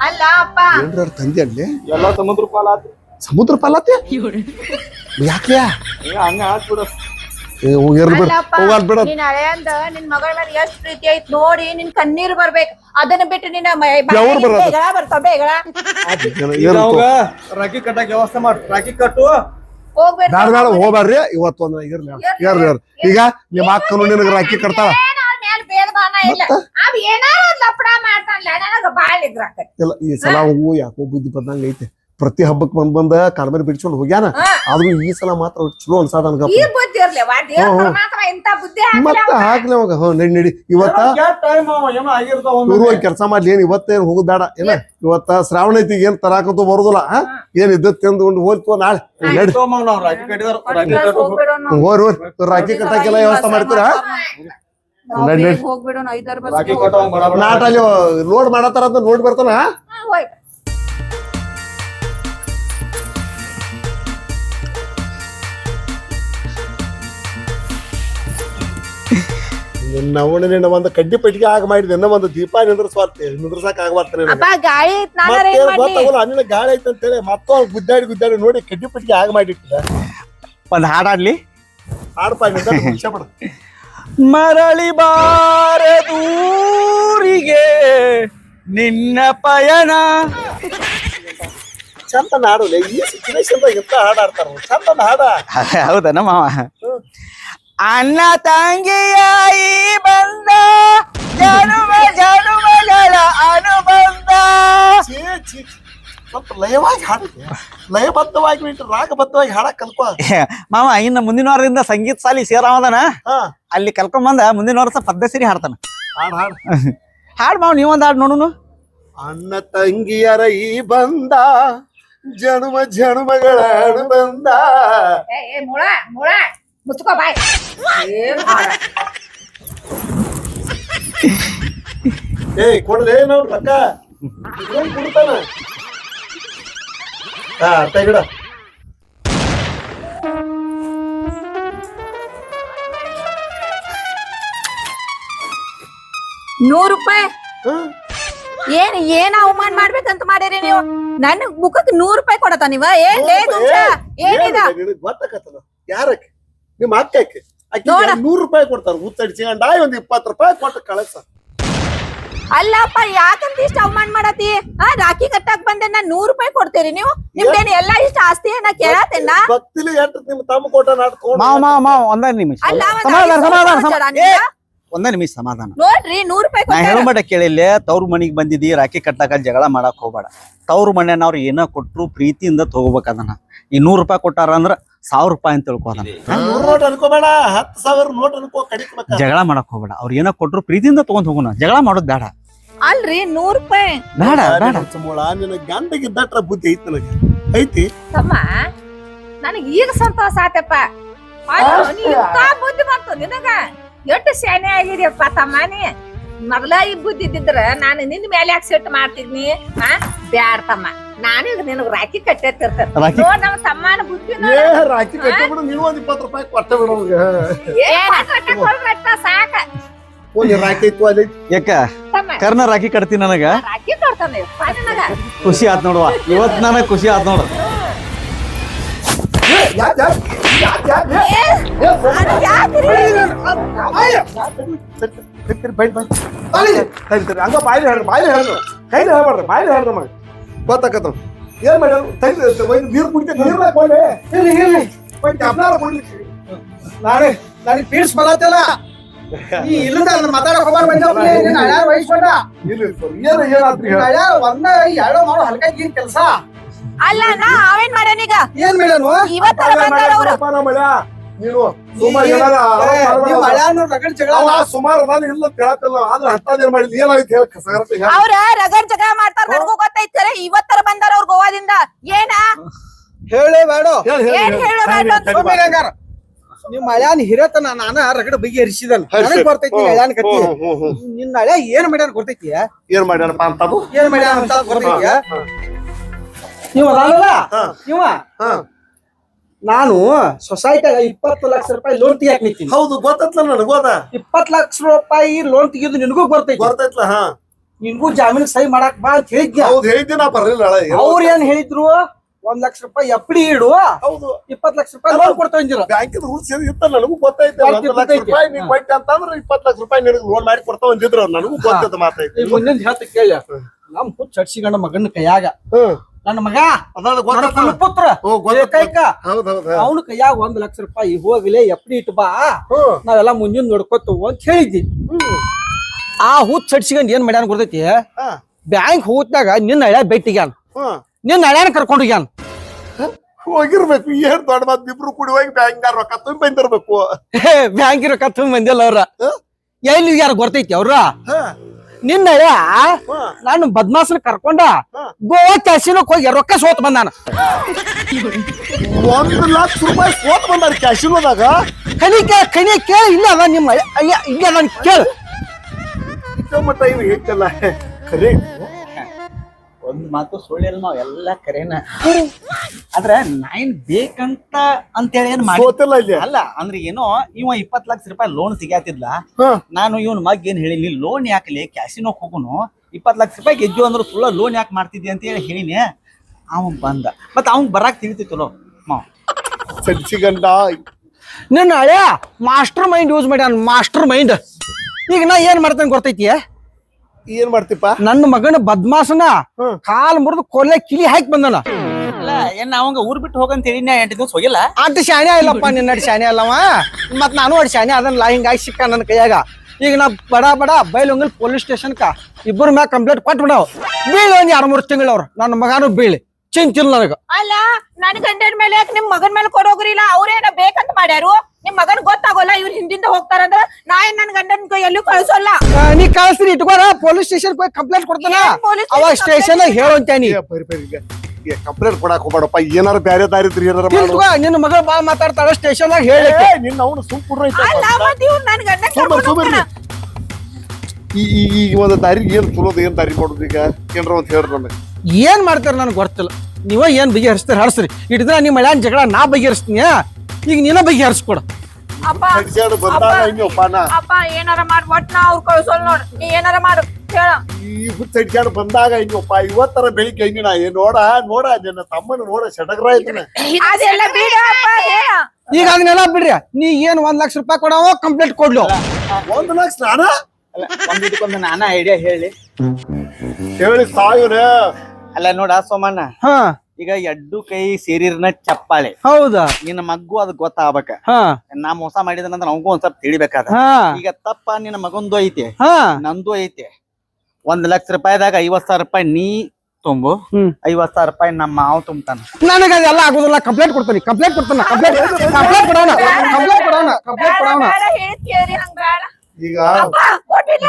ಅಲ್ಲ ಅಪ್ಪ. ಏನ್ರ ತಂದಿ ಅಲ್ಲಿ? ಎಲ್ಲಾ ಸಮುದ್ರ ಪಾಲ ಆತು ಸಮುದ್ರ ಪಾಲತ್ತೆ ಯಾಕೆ ಹಂಗ ಆತ್ಬಿಡು ಹೋಗಿರ್ಲಿ ಬಿಡ. ಅಲ್ಲಪ್ಪ ಹೋಗಾಲ್ ನಿನ್ ಹಳೆಯಂದ ನಿನ್ ಮಗಳ ಮೇಲೆ ಎಷ್ಟ್ ಪ್ರೀತಿ ಐತ್ ನೋಡಿ ನಿನ್ ಕಣ್ಣೀರ್ ಬರ್ಬೇಕು. ಅದನ್ನ ಬಿಟ್ಟು ನಿನ್ನ ಬರ್ತಾವ ಬೇಗಳ ಈಗ ಕಟ್ಟಕ್ ವ್ಯವಸ್ಥೆ ಮಾಡು. ರಾಕಿ ಕಟ್ಟು. ಬ್ಯಾಡ ಬ್ಯಾಡ ಹೋಗ್ಬಾರ್ರಿ. ಇವತ್ತು ಒಂದ್ ಇರ್ಲಿ ಇರ್ಲಿ ಈಗ ನಿಮ್ಮ ಅಕ್ಕನು ನಿನಗ ರಾಕಿ ಕಟ್ತಾಳ? ಇಲ್ಲ. ಈ ಸಲ ಹೂವು ಯಾಕೋ ಬುದ್ಧಿ ಬಂದಂಗ ಐತೆ. ಪ್ರತಿ ಹಬ್ಬಕ್ಕೆ ಬಂದ್ ಬಂದ ಕಾಲ್ಮೇಲೆ ಬಿಡ್ಸ್ಕೊಂಡು ಹೋಗ್ಯಾನ. ಆದ್ರೂ ಈ ಸಲ ಮಾತ್ರ ಚಲೋ ಅನ್ಸಾದ ಈ ನನ್ಗಪ್ಪ ಬುದ್ಧಿ ಇರ್ಲಿ ದೇವ್ರ ಹ್ಮ್, ಹ್ಮ್. ಪರಮಾತ್ಮ ಇಂತ ಬುದ್ಧಿ ಹಾಕಿಲ್ಲ ಮತ್ತ ಹಾಕ್ಲಿ ಅವಾಗ. ಹ್ಞೂ ನಡಿ ನಡಿ. ಇವತ್ತ ಕೆಲಸ ಮಾಡ್ಲಿ. ಏನ್ ಇವತ್ತೇನ್ ಹೋಗುದ್ ಬೇಡ ಏನ? ಇವತ್ತ ಶ್ರಾವಣ ಐತಿ ಏನ್ ತರಾಕಂತೂ ಬರುದಿಲ್ಲ ಹಾ? ಏನ್ ಇದ್ದತ್ ತಿಂದು ಹೋಯ್ತು ನಾಳೆ. ನಡಿ. ಹೋರ್ ಹೋರ್. ರಾಕಿ ಕಟ್ಟಾಕೆಲ್ಲ ವ್ಯವಸ್ಥೆ ಮಾಡ್ತೀರಾ? ನಾಟ ಅಲ್ಲಿ ಲೋಡ್ ಮಾಡತ್ತಾರ ಅಂತ ನೋಡಿ ಬರ್ತಾನ? ನವಣ ಒಂದ್ ಕಡ್ಡಿ ಪೆಟ್ಟಿಗೆ ಆಗ ಮಾಡಿದೆ. ಇನ್ನ ಒಂದು ದೀಪ ನಿಂದ್ರಸ್ವಾರ್ತೆ. ನಿಂದ್ರಸಾಕ ಆಗ್ಬಾರ್ತಾನೆ ಅಪ್ಪ ಗಾಳಿ ಐತ್ ನಾನಾರ ಮತ್ತೆ ಏನ್ ಮಾಡ್ಲಿ? ಗೊತ್ತಾಗಲ್ಲ ಅಣ್ಣಿನ ಗಾಳಿ ಐತೆ ಅಂತೇಳಿ ಮತ್ತೊಂದು ಗುದ್ದಾಡಿ ಗುದ್ದಾಡಿ ನೋಡಿ ಕಡ್ಡಿ ಪೆಟ್ಟಿಗೆ ಆಗ ಮಾಡಿಟ್ಟಿಲ್ಲ ಒಂದ್ ಹಾಡಾಡ್ಲಿ? ಆಡ್ಪ ನಿಂದ ಮುಗಿಸ ಬಿಡ. ಮರಳಿ ಬಾರದೂರಿಗೆ ನಿನ್ನ ಪಯಣ. ಚಂದ ಹಾಡು ಈ ಸಿಚುವೇಶನ್ ಎಂತ ಹಾಡಾಡ್ತಾರ ಚಂದ ಹಾಡ. ಹೌದನ ಮಾವ? ಅಣ್ಣ ತಂಗಿಯಾಯಿ ಬಂದ ಜನುಮ ಜನುಮಗಳ ಅನುಬಂಧ. ಸ್ವಲ್ಪ ಲಯವಾಗಿ ಹಾಡಿದೆ ಲಯಬದ್ಧವಾಗಿ ಬಿಟ್ಟು ರಾಗಬದ್ಧವಾಗಿ ಹಾಡಕ್ ಕಲ್ಕೊ. ಮಾವ ಇನ್ನು ಮುಂದಿನ ವಾರದಿಂದ ಸಂಗೀತ ಸಾಲಿ ಸೇರಾವದನ ಹಾ. ಅಲ್ಲಿ ಕಲ್ಕೊಂಬಂದ ಮುಂದಿನ ವರ್ಷ ಪದ್ಧಸಿರಿ ಹಾಡ್ತಾನ. ಹಾಡ್ ಹಾಡ್. ಹಾಡ್ ಮಾವ ನೀವೊಂದ್ ಹಾಡ್ ನೋಡುನು. ಅಣ್ಣ ತಂಗಿಯರ ಈ ಬಂದ ಜನುಮ ಜನುಮಗಳ ಅನುಬಂಧ. ಏ ಏ, ಮುಳ ಮುಳ. ಮುಚ್ಕೋ ಬಾಯ್ ಏನ್ ಹಾಡ? ಏ ಕೊಡ್ಲೇ ನಾವು ರೊಕ್ಕ ಏನ್ ಕೊಡ್ತಾನ ಹಾ ತೆಗಿಡ ನೂರ್ ರೂಪಾಯಿ? ಏನ್ ಏನ್ ಅವಮಾನ ಮಾಡ್ಬೇಕಂತ ಮಾಡಿರಿ ನೀವು? ನನ್ನ ಮುಖಕ್ ನೂರ್ ರೂಪಾಯಿ ಕೊಡತ ನೀವ? ಏನ್ ಏನಿದ? ನಿನಗ್ ಗೊತ್ತಾಕತ್ತಲ್ಲ ಯಾರಕ್ಕೆ? ನಿಮ್ಮ ಅಕ್ಕಕ್ಕೆ ಅಕ್ಕಿ. ನೂರು ರೂಪಾಯಿ ಕೊಡ್ತಾರ ಉತ್ತಡಿಸಿಕೊಂಡ ಒಂದ್ ಇಪ್ಪತ್ತು ರೂಪಾಯಿ ಕೊಟ್ಟು ಕಳಸ. ಅಲ್ಲಪ್ಪ ಯಾಕಂತ ಇಷ್ಟ ಅವಮಾನ ಮಾಡತಿ ಆ ರಾಖಿ ಕಟ್ಟಾಕ್ ಬಂದೆ ನಾನ್ ನೂರ್ ರೂಪಾಯಿ ಕೊಡ್ತೀರಿ ನೀವು? ನಿಮ್ದೇನ್ ಎಲ್ಲಾ ಇಷ್ಟ ಆಸ್ತಿ ಏನ ಕೇಳತ್ತೇನ? ಭಕ್ತಿಲಿ ಎಷ್ಟು ನಿಮ್ ತಮ್ಮ ಕೊಟ್ಟ ನಾಡ್ಕೊಂಡು ಮಾವ ಮಾವ ಮಾವ ಒಂದ ನಿಮಿಷ. ಅಲ್ಲ ಒಂದ್ ಸಮಾಧಾನ ಸಮಾಧಾನ ಸಾವಿರ ಸಮಾಧಾನ ಏ, ಒಂದ ನಿಮಿಷ ಸಮಾಧಾನ. ನೋಡ್ರಿ ನೂರ್ ರೂಪಾಯಿ ನಾ ಕೊಟ್ಟಾರ ಕೇಳಿಲ್ಲ ತವ್ರ ಮನಿಗ್ ಬಂದಿದ್ದಿ ರಾಖಿ ಕಟ್ಟಾಕ ಜಗಳ ಮಾಡಕ್ ಹೋಗ್ಬೇಡ. ತವ್ರ ಮನೆಯವ್ರು ಏನ ಕೊಟ್ರು ಪ್ರೀತಿಯಿಂದ ತಗೋಬೇಕ ಅದನ್ನ. ಈ ನೂರ್ ರೂಪಾಯಿ ಕೊಟ್ಟಾರ ಅಂದ್ರ ಸಾವಿರ ರೂಪಾಯಿ ಅಂತ ತಿಳ್ಕೊ ನೂರು ನೋಟ್ ಅನ್ಕೋಬೇಡ ಹತ್ತು ಸಾವಿರ ನೋಟ್ ಅನ್ಕೋ ಕಡಿಕ್ಬೇಕ ಜಗಳ ಮಾಡಕ್ ಹೋಗ್ಬೇಡ. ಅವ್ರ ಏನೋ ಕೊಟ್ರು ಪ್ರೀತಿಯಿಂದ ತಗೊಂಡ್ ಹೋಗೋಣ ಜಗಳ ಮಾಡೋದ್ ಬೇಡ. ಅಲ್ರಿ ನೂರ್ ರೂಪಾಯಿ. ಬೇಡ ಬೇಡ. ಮೂಳ ನಿನ್ನ ಗಂಡಗಿದ್ದಟ್ರ ಬುದ್ಧಿ ಐತಿ ನನಗೆ. ಐತಿ? ತಮ್ಮ ನನಗೆ ಈಗ ಸಂತೋಷ ಆತಪ್ಪ. ಬುದ್ಧಿ ಬಂತು ನಿನಗ? ಎಷ್ಟು ಶಾನೆ ಆಗಿದ್ಯಪ್ಪ ತಮ್ಮ ನೀ? ಮೊದಲ ಈ ಬುದ್ಧಿ ಇದ್ದಿದ್ರ ನಾನು ನಿನ್ ಮೇಲೆ ಯಾಕೆ ಸಿಟ್ಟು ಮಾಡ್ತಿದ್ನಿ? ಹಾ ಬ್ಯಾಡ ತಮ್ಮ. ನಾನೀಗ ನಿನಗ್ ರಾಖಿ ಕಟ್ಟೆತ್ತಿರ್ತೇನೆ ರಾಖಿ ನೋಡ್ ನಮ್ಮ ತಮ್ಮನ ಬುದ್ಧಿ ಏ ರಾಕಿ ಕಟ್ಟಿ ಬಿಡು ನೀವು ಒಂದ್ ಇಪ್ಪತ್ತು ರೂಪಾಯಿ ಕೊಟ್ಟ ಬಿಡು ಸಾಕ ಒಂದ್ ರಾಕಿ ಇತ್ತು ಅಲ್ಲಿ ಯಾಕ ತಮ್ಮ ಕರ್ನ ರಾಖಿ ಕಟ್ತಿ ನನಗ ರಾಖಿ ಕೊಡ್ತಾನೆ ಯಪ್ಪ ನಿನಗ ಖುಷಿ ಆತ್ ನೋಡುವ ಇವತ್ ನನಗ ಖುಷಿ ಆತ್ ನೋಡು ಬಾಯ್ಲಿ ಹೇಳ್ರಿ ಬಾಯ್ಲಿ ಹೇಳ್ರಿ ಕೈಲಿ ಹೇಳ್ಬಾರ್ರಿ ಬಾಯ್ಲಿ ಹೇಳ್ರಿ ನಮಗೆ ಗೊತ್ತಾಕತ್ತ ಏನ್ ಮಾಡಿ ತಡಿ ಒಂದು ನೀರು ಕುಡಿತ ನೀರ್ನಾಗ ಕೊಂಡೆ ಹೇಳಿ ಹೇಳಿ ಒಂದು ಅಬ್ನಾರ ಕುಡ್ಲಿಕ್ಕೆ ನಾನು ನನಗೆ ಪೀಡ್ಸ್ ಬರತ್ತಲ್ಲ ಈ ಇಲ್ಲದ ಮಾತಾಡಕ್ ಹಳ್ಯಾರ ವಹಿಸ್ಕೊಂಡ ಇಲ್ಲ ಸರ್ ಏನ ಏನಾದ್ರಿ ನಿನ್ನ ಹಳ್ಯಾರ ಒಂದ ಎರಡೋ ಮಾಡೋ ಹಲ್ಕಾಗಿ ಏನ್ ಕೆಲಸ ಅಲ್ಲ ನಾ ಅವೇನ್ ಮಾಡ್ಯಾನೀಗ ಏನ್ ಮೇಡನು ಇವತ್ತರ ಬಂದಾರ ಅವ್ರು ನೀನು ಸುಮಾರು ನೀವು ಹಳ್ಯಾನ ರಗಡ್ ಜಗಳ ಸುಮಾರು ನಾನು ಇಲ್ಲ ಆದ್ರೆ ಮಾಡಿದ್ ಏನಾಯ್ತು ಹೇಳ ಅವ್ರ ರಗಡ್ ಜಗ ಮಾಡ್ತಾರ ನನಗೂ ಇವತ್ತರ ಬಂದಾರ ಅವ್ರ ಗೋವಾದಿಂದ. ಏನ? ಹೇಳೇ ಬೇಡ. ಏನ್ ನಿಮ್ ಹಿರತನ ನಾನ ರಗಡ ಬಗೆ ಹರಿಸಿದನ್ ನನಗ್ ಬರ್ತೈತಿ ನಿನ್ ಹಳ್ಯಾನ ಕತ್ತಿ ನಿನ್ನ ಹಳ್ಯಾ ಏನ್ ಮಾಡ್ಯಾನ ಗೊತ್ತೈತಿ? ಏನ್ ಮಾಡ್ಯಾನಪ್ಪ ಅಂತ ಏನ್ ಮಾಡ್ಯಾನ ಅಂತ ಗೊತ್ತೈತಿ? ನೀವ ನಾನು ಸೊಸೈಟಿಯಾಗ ಇಪ್ಪತ್ತು ಲಕ್ಷ ರೂಪಾಯಿ ಲೋನ್ ತೆಗಿಯಕ್ ನಿಂತೀನಿ. ಹೌದು ಗೊತ್ತಲ್ಲ ನನಗೂ ಅದ? ಇಪ್ಪತ್ ಲಕ್ಷ ರೂಪಾಯಿ ಲೋನ್ ತೆಗಿಯೋದು ನಿನಗೂ ಬರ್ತೈತಿ ಬರ್ತೈತ್ಲ ಹಾ. ನಿನ್ಗೂ ಜಾಮೀನ್ ಸಹಿ ಮಾಡಕ್ ಬಾ ಅಂತ ಹೇಳಿದ್ಯ? ಹೌದು ಹೇಳಿದ್ದೆ ನಾ ಬರ್ಲಿಲ್ಲ ನಾಳೆ. ಅವ್ರ ಏನ್ ಹೇಳಿದ್ರು? ಒಂದ್ ಲಕ್ಷ ರೂಪಾಯಿ ಎಫ್ಡಿ ಇಡು. ಹೌದು. ಇಪ್ಪತ್ ಲಕ್ಷ ರೂಪಾಯಿ ಲೋನ್ ಕೊಡ್ತಾ ಅಂದಿರ. ಬ್ಯಾಂಕಿನ ರೂಲ್ಸ್ ಏನ್ ಇತ್ತ ನನಗೂ ಗೊತ್ತೈತೆ. ಗೊತ್ತೈತಿ, ಒಂದ್ ಲಕ್ಷ. ರೂಪಾಯಿ ನೀವ್ ಕೊಟ್ಟೆ ಅಂತಂದ್ರೆ ಇಪ್ಪತ್ ಲಕ್ಷ ರೂಪಾಯಿ ನಿನಗೆ ಲೋನ್ ಮಾಡಿ ಕೊಡ್ತಾವ ಅಂದಿದ್ರು ಅವ್ರು. ನನಗೂ ಗೊತ್ತೈತೆ ಮಾತೈತಿ. ಮುಂದಿನ ಹೇಳ್ತ ಕೇಳ ನಮ್ ಹುಚ್ಚ ಹಡ್ಸಿಗಂಡ ಮಗನ ಕೈಯಾಗ. ನನ್ನ ಮಗ ನನ್ನ ಕುಲಪುತ್ರ ಹೌದ್ ಹೌದ್ ಅವನ ಕೈಯಾಗ ಒಂದ್ ಲಕ್ಷ ರೂಪಾಯಿ ಹೋಗ್ಲೇ ಎಫ್ಡಿ ಇಟ್ ಬಾ. ನಾವೆಲ್ಲ ಮುಂದಿನ ನೋಡ್ಕೊತು ಅಂತ ಹೇಳಿದ್ವಿ ಆ ಹುಚ್ಚ ಹಡ್ಸಿಗಂಡ್ ಏನ್ ಮಾಡ್ಯಾನ ಗೊತ್ತೈತಿ. ಬ್ಯಾಂಕ್ ಹೋಗ್ತಾಗ ನಿನ್ನ ಹಳ್ಯಾ ಭೇಟಿಗ್ಯಾನ ಹ್ಮ್. ನಿನ್ನ ಹಳ್ಯಾನ ಕರ್ಕೊಂಡು ಹೋಗ್ಯಾನ. ಹೋಗಿರ್ಬೇಕು. ಏನ್ ದೊಡ್ಡ ಮಾತು. ಇಬ್ರು ಕೂಡಿ ಹೋಗಿ ಬ್ಯಾಂಕ್ ರೊಕ್ಕ ತುಂಬಿ ಬಂದಿರ್ಬೇಕು. ಬ್ಯಾಂಕ್ ರೊಕ್ಕ ತುಂಬ ಬಂದಿಲ್ಲ ಅವ್ರ. ಎಲ್ಲಿ ಯಾರು ಗೊತ್ತೈತಿ ಅವ್ರ? ಹಾ, ನಿನ್ನ ಹಳ್ಯಾ ನಾನು ಬದ್ಮಾಸನ ಕರ್ಕೊಂಡ. ಗೋವಾ ಕ್ಯಾಸಿನೋಕ್ ಹೋಗಿ ರೊಕ್ಕ ಸೋತ್ ಬಂದಾನ ಒಂದ್ ಲಕ್ಷ ರೂಪಾಯಿ ಸೋತ್ ಬಂದಾರ ಕ್ಯಾಶಿನೋದಾಗ? ಕಣಿ ಕೇಳ ಕಣಿ ಕೇಳ ಇಲ್ಲ ಅದ ನಿಮ್ಮ ಅಯ್ಯ ಇಲ್ಲ ನಾನು ಕೇಳ. ಮಟ್ಟ ಇವ್ ಹೇಳ್ತಲ್ಲ. ಖರೆ. ಒಂದ್ ಮಾತು ಸುಳ್ಳಿಲ್ಲ ನಾವ್ ಎಲ್ಲಾ ಕರೆನ. ಆದ್ರ ನಾಯಿನ್ ಬೇಕಂತ ಅಂತೇಳಿ ಏನ್ ಮಾಡಿ ಗೊತ್ತಿಲ್ಲ ಇಲ್ಲಿ. ಅಲ್ಲ ಅಂದ್ರೆ ಏನೋ ಇವ ಇಪ್ಪತ್ ಲಕ್ಷ ರೂಪಾಯಿ ಲೋನ್ ಸಿಗಾತಿದ್ಲ ಹಾ. ನಾನು ಇವನ್ ಮಗ್ ಏನ್ ಹೇಳಿನಿ ಲೋನ್ ಯಾಕಲಿ? ಕ್ಯಾಸಿನೋ ಹೋಗುನು? ಇಪ್ಪತ್ ಲಕ್ಷ ರೂಪಾಯಿ ಗೆಜ್ಜು ಅಂದ್ರೆ ಸುಳ್ಳ ಲೋನ್ ಯಾಕೆ ಮಾಡ್ತಿದ್ದಿ ಅಂತ ಹೇಳಿ ಹೇಳಿನಿ. ಅವ ಬಂದ. ಮತ್ ಅವ್ನ್ ಬರಾಕ್ ತಿಳಿತಿತ್ತಲೋ ಮಾವ್ ನಿನ್ನ ಹಳ್ಯಾ ಮಾಸ್ಟರ್ ಮೈಂಡ್ ಯೂಸ್ ಮಾಡ್ಯಾನ ಮಾಸ್ಟರ್ ಮೈಂಡ್ ಈಗ ನಾ ಏನ್ ಮಾಡ್ತೇನೆ ಗೊತ್ತೈತಿ ಏನ್ ಮಾಡ್ತಿಪ್ಪ? ನನ್ನ ಮಗನ ಬದ್ಮಾಸನ. ಕಾಲ್ ಮುರಿದು ಕೊಲೆ ಕಿಲಿ ಹಾಕಿ ಬಂದನ. ಅಲ್ಲ ಏನ್ ಅವಂಗ ಊರ್ ಬಿಟ್ಟು ಹೋಗಂತ ಹೇಳಿನ ಎಂಟು ದಿವಸ ಹೋಗಿಲ್ಲ? ಅಟ್ ಶಾನೆ ಇಲ್ಲಪ್ಪ ನಿನ್ನ ಶಾಣೆ ಶಾನೆ ಅಲ್ಲವ. ಮತ್ ನಾನು ಅಡ್ ಶಾಣೆ ಅದನ್ನ ಹಿಂಗಾಗಿ ಸಿಕ್ಕ ನನ್ನ ಕೈಯಾಗ. ಈಗ ನಾ ಬಡ ಬಡ ಬೈಲೊಂಗಲ್ ಪೊಲೀಸ್ ಸ್ಟೇಷನ್ಕ ಇಬ್ಬರ ಮ್ಯಾಗ ಕಂಪ್ಲೇಂಟ್ ಕೊಟ್ಟು ಬಿಡವ್. ಬೀಳ ಒಂದ್ ಎರಡ್ ಮೂರ್ ತಿಂಗಳವ್ರ ಅವ್ರು. ನನ್ನ ಮಗನು ಬೀಳಿ. ಚಿಂತಿಲ್ಲ ನನಗ. ಅಲ್ಲ ನನ್ ಗಂಡನ ಮೇಲೆ ನಿಮ್ ಮಗನ್ ಮೇಲೆ ಕೊಡೋಗ್ರಿಲ್ಲ? ಅವ್ರೇನ ಬೇಕಂತ ಮಾಡ್ಯಾರು? ನಿಮ್ ಮಗನ್ ಗೊತ್ತಾಗೋಲ್ಲ ಇವ್ರು ಹಿಂದಿಂದ ಹೋಗ್ತಾರಂದ್ರ ನಾ ಏನ್ ನನ್ ಗಂಡನ್ ಎಲ್ಲೂ ಕಳ್ಸೋಲ್ಲ. ಆ, ನೀ ಕಳ್ಸ್ರಿ ಇಟ್ಕೋರ ಪೊಲೀಸ್ ಸ್ಟೇಷನ್ ಹೋಗಿ ಕಂಪ್ಲೇಂಟ್ ಕೊಡ್ತಾನ. ಏನ್ police ಅವಾಗ station ಸ್ಟೇಷನ್ ಹೇಳಂತೇನಿ ಕಂಪ್ಲೇಂಟ್ ಕೊಡಾಕ್ ಹೋಗ್ಬೇಡಪ್ಪ ಏನಾರ ಬ್ಯಾರೆ ದಾರಿ ಇದ್ರಿ ಏನಾರ ಮಾಡು. ನಿನ್ನ ಮಗಳು ಬಾ ಮಾತಾಡ್ತಾಳ ಸ್ಟೇಷನ್ ದಾಗ ಹೇಳಿ. ನಿನ್ನ ಅವನು ಸುಮ್ ಕುಡ್ರ ಅಲ್ಲ ಮತ್ ಇವ್ರು ನನ್ ಗಂಡನ್ ಸುಮ್ಮನೆ ಕರ್ಕೊಂಡ್ ಸುಮ್ಮನೆ ಹೋಗ್ತಾನ. ಈ ಈ ಈ ಒಂದು ದಾರಿ ಏನ್ ಚಲೋದು ಏನ್ ದಾರಿ ಮಾಡೋದು ಈಗ? ಏನ್ರ ಅಂತ ಹೇಳ್ರಿ ನನಗೆ. ಏನ್ ಮಾಡ್ತಾರ ನನಗೆ ಗೊತ್ತಿಲ್ಲ. ನೀವ ಏನ್ ಬಗೆಹರಿಸ್ತಾರ? ಹರಿಸ್ರಿ. ಇಟ್ಟಿದ್ರೆ ನಿಮ್ಮ ಮಳ್ಯಾನ್ ಜಗಳ ನಾ ಬಗೆಹರಿಸ್ತೀನಿ ಈಗ ನೀನ ಬಗೆಹರಿಸ್ಕೊಡ. ಅಪ್ಪ ಸಡ್ಸ್ಯಾಡ್ ಬಂದಾಗ ಹಿಂಗಪ್ಪ ನಾ ಅಪ್ಪ ಏನಾರ ಮಾಡ್ ಒಟ್ ನಾ ಅವ್ರ ಕಳ್ಸೋಲ್ ನೋಡ್. ನೀ ಏನಾರ ಮಾಡು ಹೇಳ. ಈ ಹುಚ್ಚಡ್ಕ್ಯಾಡ್ ಬಂದಾಗ ಹಿಂಗಪ್ಪ ಇವತ್ತರ ಬೆಳಿಗ್ಗೆ ಹಿಂಗ ನಾ ಏನ್ ನೋಡ ನೋಡ ನಿನ್ನ ತಮ್ಮನ ನೋಡ ಸಡಗ್ರ ಐತನ ಅದೆಲ್ಲ ಬಿಡ ಅಪ್ಪ ಹೇಳ. ಈಗ ಅದನ್ನೆಲ್ಲ ಬಿಡ್ರಿ. ನೀ ಏನ್ ಒಂದ್ ಲಕ್ಷ ರೂಪಾಯಿ ಕೊಡವ ಕಂಪ್ಲೇಂಟ್ ಕೊಡ್ಲು. ಒಂದ್ ಲಕ್ಷ ನಾನ? ಅಲ್ಲ ಒಂದ್ ಇದಕ್ಕೊಂದು ನಾನ ಐಡಿಯಾ ಹೇಳಿ. ಹೇಳಿ ಸಾಯುನ ಅಲ್ಲ ನೋಡ ಸೋಮಣ್ಣ. ಹಾ. ಈಗ ಎಡ್ಡು ಕೈ ಸೇರಿರ್ನ ಚಪ್ಪಾಳೆ. ಹೌದಾ? ನಿನ್ನ ಮಗು ಅದ್ ಗೊತ್ತಾಗ್ಬೇಕ. ಹಾ. ನಾ ಮೋಸ ಮಾಡಿದನಂದ್ರ ನಮಗೂ ಒಂದ್ ಸ್ವಲ್ಪ ತಿಳಿಬೇಕಾದ. ಹಾ. ಈಗ ತಪ್ಪ ನಿನ್ನ ಮಗಂದು ಐತಿ. ಹಾ. ನಂದು ಐತಿ. ಒಂದ್ ಲಕ್ಷ ರೂಪಾಯಿದಾಗ ಐವತ್ ಸಾವಿರ ರೂಪಾಯಿ ನೀ ತುಂಬು. ಹ್ಮ್. ಐವತ್ ಸಾವಿರ ರೂಪಾಯಿ ನಮ್ಮ ಮಾವ ತುಂಬ್ತಾನ. ನನಗ ಅದೆಲ್ಲ ಆಗುದಿಲ್ಲ. ಕಂಪ್ಲೇಂಟ್ ಕೊಡ್ತೀನಿ. ಕಂಪ್ಲೇಂಟ್ ಕೊಡ್ತಾನ. ಕಂಪ್ಲೇಂಟ್ ಕಂಪ್ಲೇಂಟ್ ಕೊಡೋಣ. ಕಂಪ್ಲೇಂಟ್ ಕೊಡೋಣ. ಕಂಪ್ಲೇಂಟ್ ಬೇಡ ಕೊಡೋಣ. ಬೇಡ ಹೇಳಿದ್ ಕೇಳ್ರಿ ಹಂಗ ಬೇಡ. ಈಗ ಅಪ್ಪ ಕೊಟ್ಟಿಲ್ಲ.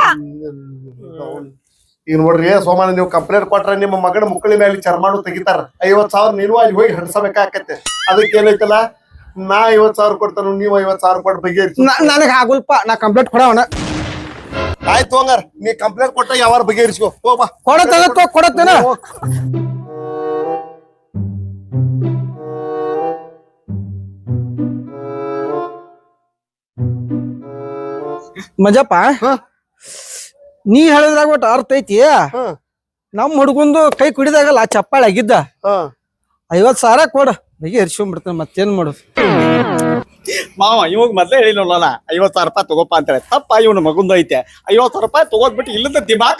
ಈಗ ನೋಡ್ರಿ ಸೋಮಾನ ನೀವು ಕಂಪ್ಲೇಂಟ್ ಕೊಟ್ರೆ ನಿಮ್ಮ ಮಗನ ಮುಕ್ಕಳಿ ಮೇಲೆ ಚರ್ಮಾನು ತೆಗಿತಾರ. ಐವತ್ ಸಾವಿರ ನೀನು ಅಲ್ಲಿ ಹೋಗಿ ಹಡ್ಸಬೇಕಾಕತ್ತೆ ಅದಕ್ಕೆ ಏನೈತಲ್ಲ ನಾ ಐವತ್ ಸಾವಿರ ಕೊಡ್ತಾನ ನೀವು ಐವತ್ ಸಾವಿರ ಕೊಟ್ಟು ಬಗ್ಗೆ ನನಗೆ ಆಗುಲ್ಪ ನಾ ಕಂಪ್ಲೇಂಟ್ ಕೊಡೋಣ. ಆಯ್ತು ಹಂಗಾರ ನೀ ಕಂಪ್ಲೇಂಟ್ ಕೊಟ್ಟ ಯಾವಾರ ಬಗೆಹರಿಸ್ಕೋ. ಹೋಗ್ಬಾ ಕೊಡತ್ತದ ಕೊಡತ್ತೇನ? ಮಜಾಪಾ ಹಾ. ನೀ ಹೇಳಿದ್ರಾಗ ಒಟ್ಟು ಅರ್ಥ ಐತಿ. ಹಾ. ನಮ್ ಹುಡುಗಂದು ಕೈ ಕುಡಿದಾಗಲ್ಲ ಚಪ್ಪಾಳೆ ಆಗಿದ್ದ. ಹಾ. ಐವತ್ ಸಾವಿರ ಕೊಡ. ಬಗೆ ಹರಿಸ್ಕೊಂಡ್ಬಿಡ್ತಾನೆ ಮತ್ತೇನ್ ಮಾಡೋದು ಮಾವ ಇವಾಗ ಮೊದ್ಲೇ ಹೇಳಿಲ್ಲ ಐವತ್ ಸಾವಿರ ರೂಪಾಯಿ ತಗೋಪ ಅಂತಾರೆ. ತಪ್ಪ ಇವನು ಮಗುಂದು ಐತೆ ಐವತ್ ಸಾವಿರ ರೂಪಾಯಿ ತಗೋದ್ಬಿಟ್ಟು ಇಲ್ಲದ ದಿಮಾಕ